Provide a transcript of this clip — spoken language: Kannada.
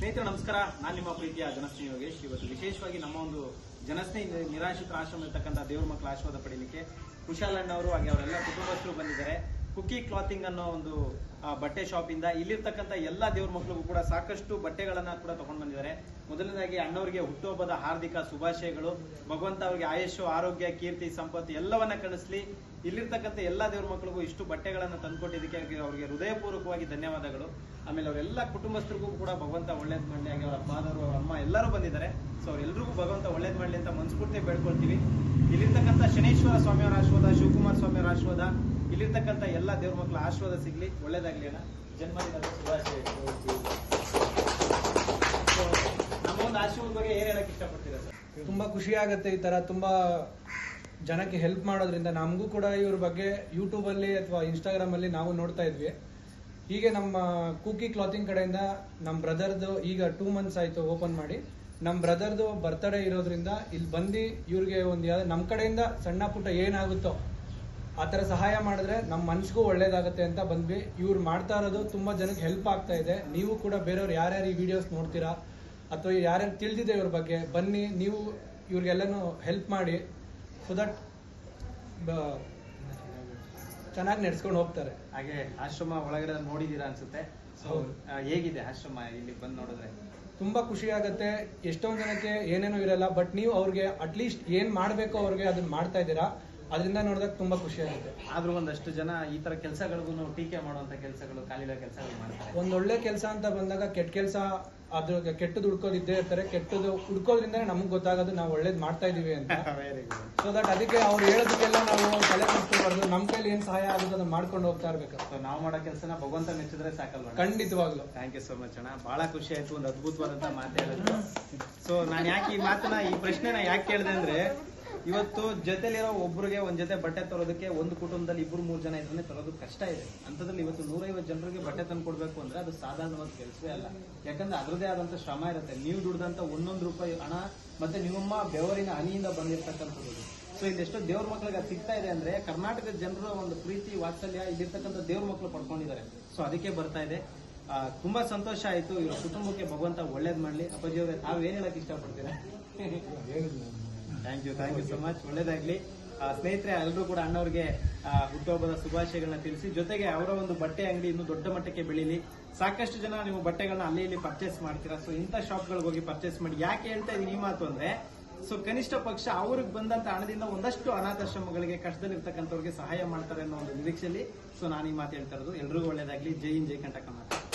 ಸ್ನೇಹಿತರೆ, ನಮಸ್ಕಾರ. ನಾನು ನಿಮ್ಮ ಪ್ರೀತಿಯ ಜನಸ್ನೇಹಿ ಯೋಗೇಶ್. ಇವತ್ತು ವಿಶೇಷವಾಗಿ ನಮ್ಮ ಒಂದು ಜನಸ್ನೇಹಿ ನಿರಾಶ್ರಿತ ಆಶ್ರಮ ಇರ್ತಕ್ಕಂಥ ದೇವ್ರ ಮಕ್ಕಳ ಆಶೀರ್ವಾದ ಪಡೀಲಿಕ್ಕೆ ಕುಶಾಲ್ ಅಣ್ಣವರು, ಹಾಗೆ ಅವರೆಲ್ಲ ಕುಟುಂಬಸ್ಥರು ಬಂದಿದ್ದಾರೆ. ಕುಕ್ಕಿ ಕ್ಲಾತಿಂಗ್ ಅನ್ನೋ ಒಂದು ಬಟ್ಟೆ ಶಾಪ್ ಇಂದ ಇಲ್ಲಿರ್ತಕ್ಕಂಥ ಎಲ್ಲ ದೇವ್ರ ಮಕ್ಕಳಿಗೂ ಕೂಡ ಸಾಕಷ್ಟು ಬಟ್ಟೆಗಳನ್ನ ಕೂಡ ತಗೊಂಡು ಬಂದಿದ್ದಾರೆ. ಮೊದಲನೇದಾಗಿ ಅಣ್ಣವರಿಗೆ ಹುಟ್ಟುಹಬ್ಬದ ಹಾರ್ದಿಕ ಶುಭಾಶಯಗಳು. ಭಗವಂತ ಅವರಿಗೆ ಆಯಸ್ಸು ಆರೋಗ್ಯ, ಕೀರ್ತಿ, ಸಂಪತ್ತು ಎಲ್ಲವನ್ನ ಕಳಿಸ್ಲಿ. ಇಲ್ಲಿರ್ತಕ್ಕಂಥ ಎಲ್ಲಾ ದೇವ್ರ ಮಕ್ಕಳಿಗೂ ಇಷ್ಟು ಬಟ್ಟೆಗಳನ್ನ ತಂದುಕೊಟ್ಟಿದ್ದಕ್ಕೆ ಅವ್ರಿಗೆ- ಹೃದಯಪೂರ್ವಕವಾಗಿ ಧನ್ಯವಾದಗಳು. ಆಮೇಲೆ ಅವರೆಲ್ಲ ಕುಟುಂಬಸ್ಥರಿಗೂ ಕೂಡ ಭಗವಂತ ಒಳ್ಳೇದು ಮಾಡಲಿ. ಹಾಗೆ ಅವರ ಫಾದರು ಅವರ ಅಮ್ಮ ಎಲ್ಲರೂ ಬಂದಿದ್ದಾರೆ. ಸೊ ಅವರೆಲ್ಲರಿಗೂ ಭಗವಂತ ಒಳ್ಳೇದು ಮಾಡಲಿ ಅಂತ ಮನಸ್ಫೂರ್ತಿ ಬೇಡ್ಕೊಳ್ತೀವಿ. ಇಲ್ಲಿರ್ತಕ್ಕಂಥ ಶನೇಶ್ವರ ಸ್ವಾಮಿಯವರ ಆಶೀರ್ವಾದ, ಶಿವಕುಮಾರ ಸ್ವಾಮಿಯವರ ಆಶೀರ್ವಾದ ಇಲ್ಲಿರ್ತಕ್ಕಂಥ ಎಲ್ಲ ದೇವ್ರ ಮಕ್ಕಳ ಆಶೀರ್ವಾದ ಸಿಗಲಿ, ಒಳ್ಳೇದಾಗ್ಲಿ ಅಣ್ಣ. ಜನ್ಮದಿನದ ಶುಭಾಶಯ. ನಮ್ಮ ಒಂದು ಆಶೀರ್ವಾದ ಬಗ್ಗೆ ಏನು ಹೇಳಕ್ಕೆ ಇಷ್ಟಪಡ್ತೀರಾ ಸರ್? ತುಂಬಾ ಖುಷಿ ಆಗುತ್ತೆ ಈ ತರ, ತುಂಬಾ ಜನಕ್ಕೆ ಹೆಲ್ಪ್ ಮಾಡೋದ್ರಿಂದ. ನಮಗೂ ಕೂಡ ಇವ್ರ ಬಗ್ಗೆ ಯೂಟ್ಯೂಬಲ್ಲಿ ಅಥವಾ ಇನ್ಸ್ಟಾಗ್ರಾಮಲ್ಲಿ ನಾವು ನೋಡ್ತಾ ಇದ್ವಿ. ಹೀಗೆ ನಮ್ಮ ಕೂಕಿ ಕ್ಲಾತಿಂಗ್ ಕಡೆಯಿಂದ ನಮ್ಮ ಬ್ರದರ್ದು ಈಗ ಟೂ ಮಂತ್ಸ್ ಆಯಿತು ಓಪನ್ ಮಾಡಿ. ನಮ್ಮ ಬ್ರದರ್ದು ಬರ್ತಡೇ ಇರೋದ್ರಿಂದ ಇಲ್ಲಿ ಬಂದು ಇವ್ರಿಗೆ ಒಂದು ಯಾವ್ದು ನಮ್ಮ ಕಡೆಯಿಂದ ಸಣ್ಣ ಪುಟ್ಟ ಏನಾಗುತ್ತೋ ಆ ಥರ ಸಹಾಯ ಮಾಡಿದ್ರೆ ನಮ್ಮ ಮನ್ಸಿಗೂ ಒಳ್ಳೇದಾಗುತ್ತೆ ಅಂತ ಬಂದ್ವಿ. ಇವ್ರು ಮಾಡ್ತಾ ಇರೋದು ತುಂಬಾ ಜನಕ್ಕೆ ಹೆಲ್ಪ್ ಆಗ್ತಾ ಇದೆ. ನೀವು ಕೂಡ ಬೇರೆಯವ್ರು ಯಾರ್ಯಾರು ಈ ವಿಡಿಯೋಸ್ ನೋಡ್ತೀರಾ? ಅಥವಾ ಯಾರ್ಯಾರು ತಿಳಿದಿದೆ ಇವ್ರ ಬಗ್ಗೆ ಬನ್ನಿ ನೀವು ಇವ್ರಿಗೆಲ್ಲನೂ ಹೆಲ್ಪ್ ಮಾಡಿ ಸೊ ದಟ್ ಚೆನ್ನಾಗಿ ನಡೆಸ್ಕೊಂಡು ಹೋಗ್ತಾರೆ. ಹಾಗೆ ಆಶ್ರಮ ಒಳಗಡೆ ನೋಡಿದೀರಾ ಅನ್ಸುತ್ತೆ? ಸೊ. ಹೇಗಿದೆ ಆಶ್ರಮ ಇಲ್ಲಿ ಬಂದು ನೋಡಿದ್ರೆ? ತುಂಬಾ ಖುಷಿ ಆಗುತ್ತೆ. ಎಷ್ಟೊಂದು ಜನಕ್ಕೆ ಏನೇನೋ ಇರಲ್ಲ ಬಟ್ ನೀವು ಅವ್ರಿಗೆ ಅಟ್ಲೀಸ್ಟ್ ಏನು ಮಾಡಬೇಕು ಅವ್ರಿಗೆ ಅದನ್ನ ಮಾಡ್ತಾ ಇದ್ದೀರಾ? ಅದರಿಂದ ನೋಡಿದಾಗ ತುಂಬಾ ಖುಷಿ ಆಗುತ್ತೆ. ಆದ್ರೂ ಒಂದಷ್ಟು ಜನ ಈ ತರ ಕೆಲಸಗಳಿಗೂ ಟೀಕೆ ಮಾಡುವಂತ ಕೆಲಸಗಳು ಕಾಲಿಲ ಕೆಲಸಗಳು ಮಾಡ್ತಾರೆ. ಒಂದ್ ಒಳ್ಳೆ ಕೆಲಸ ಅಂತ ಬಂದಾಗ ಕೆಟ್ಟ ಕೆಲಸ ಅದ್ರ ಕೆಟ್ಟದ್ದು ಹುಡ್ಕೋದು ಇದ್ದೇ ಇರ್ತಾರೆ. ಕೆಟ್ಟದ್ದು ಹುಡ್ಕೋದ್ರಿಂದ ನಮಗ್ ಗೊತ್ತಾಗೋದು ನಾವು ಒಳ್ಳೇದ್ ಮಾಡ್ತಾ ಇದೀವಿ ಅಂತ. ಸೊ ದಟ್ ಅದಕ್ಕೆ ಅವ್ರು ಹೇಳೋದಕ್ಕೆಲ್ಲ ನಾವು ತಲೆ ಕೆಡಿಸ್ಕೊಬಾರ್ದು. ನಮ್ ಕೈಲಿ ಏನ್ ಸಹಾಯ ಆಗುತ್ತೆ ಅದನ್ನ ಮಾಡ್ಕೊಂಡು ಹೋಗ್ತಾ ಇರ್ಬೇಕು. ಸೊ ನಾವು ಮಾಡೋ ಕೆಲಸನ ಭಗವಂತ ಮೆಚ್ಚಿದ್ರೆ ಸಾಕಲ್ವ ಖಂಡಿತವಾಗ್ಲು. ಥ್ಯಾಂಕ್ ಯು ಸೋ ಮಚ್ ಅಣ್ಣ. ಬಹಳ ಖುಷಿ ಆಯ್ತು. ಒಂದು ಅದ್ಭುತವಾದಂತ ಮಾತಾಡೋದು ಸೊ ನಾನು ಯಾಕೆ ಈ ಮಾತನ್ನ ಈ ಪ್ರಶ್ನೆನ ಯಾಕೆ ಕೇಳಿದೆ ಅಂದ್ರೆ ಇವತ್ತು ಜೊತೆಲಿರೋ ಒಬ್ಬರಿಗೆ ಒಂದ್ ಜೊತೆ ಬಟ್ಟೆ ತರೋದಕ್ಕೆ ಒಂದು ಕುಟುಂಬದಲ್ಲಿ ಇಬ್ರು ಮೂರು ಜನ ಇದ್ರೆ ತರೋದು ಕಷ್ಟ ಇದೆ. ಅಂತದ್ರಲ್ಲಿ ಇವತ್ತು ನೂರೈವತ್ತು ಜನರಿಗೆ ಬಟ್ಟೆ ತಂದು ಕೊಡ್ಬೇಕು ಅಂದ್ರೆ ಅದು ಸಾಧಾರಣವಾದ ಕೆಲಸವೇ ಅಲ್ಲ. ಯಾಕಂದ್ರೆ ಅದರದೇ ಆದಂತ ಶ್ರಮ ಇರುತ್ತೆ. ನೀವು ದುಡ್ದಂತ ಒಂದೊಂದು ರೂಪಾಯಿ ಹಣ ಮತ್ತೆ ನಿಮ್ಮ ಬೆವರಿನ ಹನಿಯಿಂದ ಬಂದಿರತಕ್ಕಂಥದ್ದು. ಸೊ ಇದೆಷ್ಟೋ ದೇವ್ರ ಮಕ್ಳಿಗೆ ಅದು ಸಿಗ್ತಾ ಇದೆ ಅಂದ್ರೆ ಕರ್ನಾಟಕದ ಜನರ ಒಂದು ಪ್ರೀತಿ, ವಾತ್ಸಲ್ಯ, ಇಲ್ಲಿರ್ತಕ್ಕಂಥ ದೇವ್ರ ಮಕ್ಳು ಪಡ್ಕೊಂಡಿದ್ದಾರೆ. ಸೊ ಅದಕ್ಕೆ ಬರ್ತಾ ಇದೆ. ತುಂಬಾ ಸಂತೋಷ ಆಯ್ತು. ಇವ್ರ ಕುಟುಂಬಕ್ಕೆ ಭಗವಂತ ಒಳ್ಳೇದ್ ಮಾಡ್ಲಿ. ಅಪ್ಪಾಜಿ ಅವರೇ ತಾವೇನ್ ಹೇಳಕ್ ಇಷ್ಟಪಡ್ತೀರಾ? Thank you thank you so much ಒಳ್ಳೇದಾಗ್ಲಿ. ಸ್ನೇಹಿತರೆ ಎಲ್ಲರೂ ಕೂಡ ಅಣ್ಣವ್ರಿಗೆ ಹುಟ್ಟುಹಬ್ಬದ ಶುಭಾಶಯಗಳನ್ನ ತಿಳಿಸಿ, ಜೊತೆಗೆ ಅವರ ಒಂದು ಬಟ್ಟೆ ಅಂಗಡಿ ಇನ್ನು ದೊಡ್ಡ ಮಟ್ಟಕ್ಕೆ ಬೆಳೀಲಿ. ಸಾಕಷ್ಟು ಜನ ನೀವು ಬಟ್ಟೆಗಳನ್ನ ಅಲ್ಲಿ ಇಲ್ಲಿ ಪರ್ಚೇಸ್ ಮಾಡ್ತೀರಾ. ಸೊ ಇಂಥ ಶಾಪ್ಗಳಿಗೆ ಹೋಗಿ ಪರ್ಚೇಸ್ ಮಾಡಿ. ಯಾಕೆ ಹೇಳ್ತಾ ಇದೀನಿ ಈ ಮಾತು ಅಂದ್ರೆ ಸೊ ಕನಿಷ್ಠ ಪಕ್ಷ ಅವ್ರಿಗೆ ಬಂದಂತ ಹಣದಿಂದ ಒಂದಷ್ಟು ಅನಾಥಾಶ್ರಮಗಳಿಗೆ ಕಷ್ಟದಲ್ಲಿರ್ತಕ್ಕಂಥವ್ರಿಗೆ ಸಹಾಯ ಮಾಡ್ತಾರೆ ಅನ್ನೋ ಒಂದು ನಿರೀಕ್ಷೆಯಲ್ಲಿ ಸೊ ನಾನು ಈ ಮಾತು ಹೇಳ್ತಾ ಇರೋದು. ಎಲ್ರಿಗೂ ಒಳ್ಳೇದಾಗ್ಲಿ. ಜೈ ಇನ್ ಜೈ ಕಂಟಕ ಮಾತು.